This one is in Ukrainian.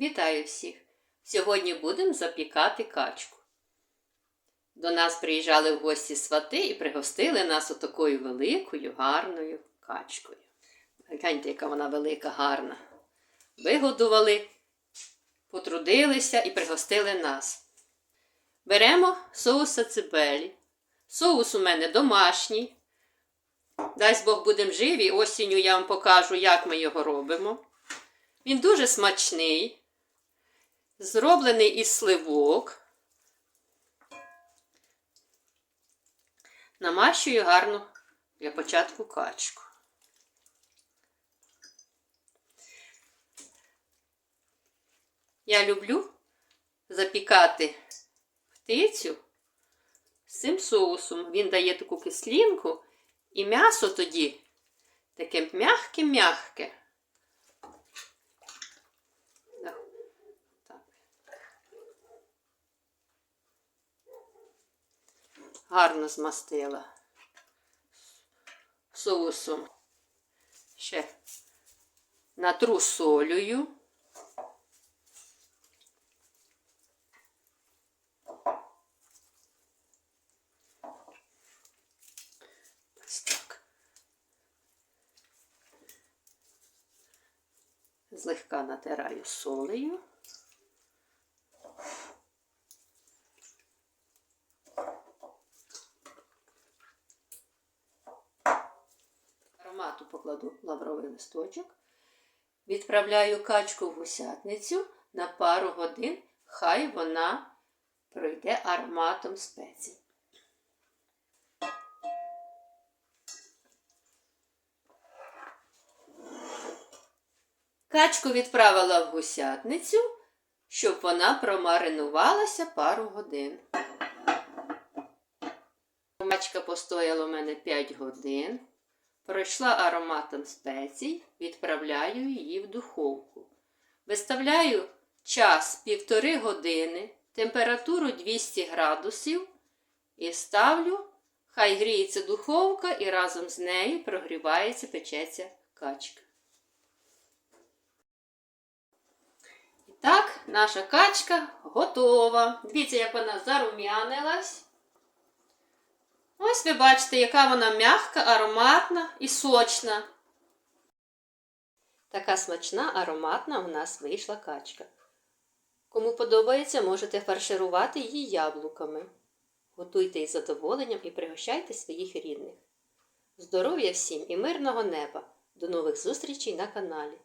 Вітаю всіх! Сьогодні будемо запікати качку. До нас приїжджали в гості свати і пригостили нас отакою великою, гарною качкою. Гляньте, яка вона велика, гарна. Вигодували, потрудилися і пригостили нас. Беремо соус сацибелі. Соус у мене домашній. Дасть Бог будемо живі, осінню я вам покажу, як ми його робимо. Він дуже смачний, зроблений із сливок. Намащую гарно для початку качку. Я люблю запікати птицю з цим соусом. Він дає таку кислинку, і м'ясо тоді таке м'ягке-м'ягке. Гарно змастила соусом. Ще натру так. Злегка натираю солею. Аромату покладу лавровий листочок. Відправляю качку в гусятницю на пару годин, хай вона пройде ароматом спецій. Качку відправила в гусятницю, щоб вона промаринувалася пару годин. Качка постояла у мене 5 годин. Пройшла ароматом спецій, відправляю її в духовку. Виставляю час півтори години, температуру 200 градусів і ставлю, хай гріється духовка і разом з нею прогрівається, печеться качка. І так, наша качка готова. Дивіться, як вона зарум'янилась. Ось ви бачите, яка вона м'яка, ароматна і сочна. Така смачна, ароматна у нас вийшла качка. Кому подобається, можете фарширувати її яблуками. Готуйте із задоволенням і пригощайте своїх рідних. Здоров'я всім і мирного неба! До нових зустрічей на каналі!